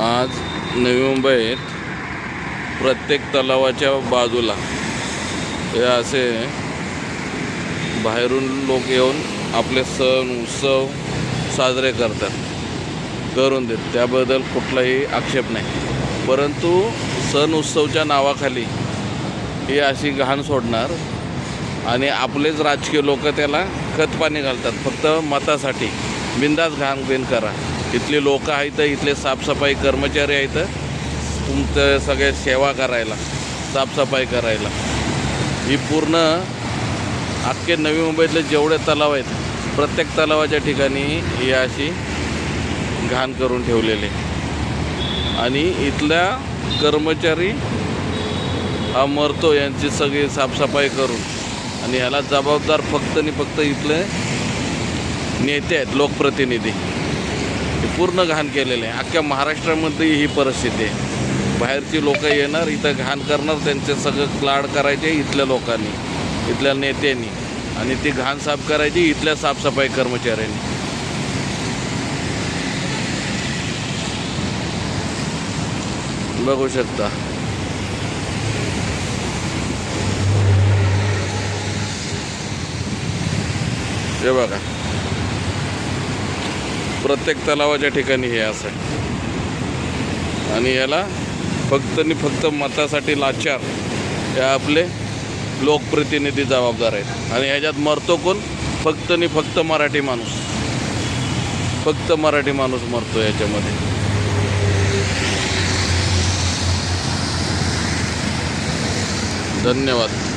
आज नवी मुंबईत प्रत्येक तलावाच्या बाजूला हे असे बाहेरून लोक येऊन आपले सण उत्सव साजरे करतात करून देत. त्याबद्दल कुठलाही आक्षेप नाही. परंतु सण उत्सवच्या नावाखाली ही अशी घाण सोडणार आणि आपलेच राजकीय लोक त्याला खतपाणी घालतात. फक्त मतासाठी. बिंदास घाण बिन करा. इथले लोक आहेत इथले साफसफाई कर्मचारी आहेत तुमचं सगळ्या सेवा करायला साफसफाई करायला. ही पूर्ण अख्खे नवी मुंबईतले जेवढे तलाव आहेत प्रत्येक तलावाच्या ठिकाणी ही अशी घाण करून ठेवलेले. आणि इथल्या कर्मचारी हा मरतो यांची सगळी साफसफाई करून. आणि ह्याला जबाबदार फक्त आणि फक्त इथले नेते आहेत लोकप्रतिनिधी. हे पूर्ण घाण केलेले आहे. अख्ख्या महाराष्ट्रामध्ये ही परिस्थिती आहे. बाहेरची लोक येणार इथं घाण करणार त्यांचे सगळं लाड करायचे इथल्या लोकांनी इथल्या नेत्यांनी. आणि ती घाण साफ करायची इथल्या साफसफाई कर्मचाऱ्यांनी. बघू शकता. हे बघा. प्रत्येक तलावाच्या ठिकाणी हे असं आहे. आणि याला फक्त आणि फक्त मतासाठी लाचार हे आपले लोकप्रतिनिधी जबाबदार आहेत. आणि ह्याच्यात मरतो कोण? फक्त आणि फक्त मराठी माणूस. फक्त मराठी माणूस मरतो याच्यामध्ये. धन्यवाद.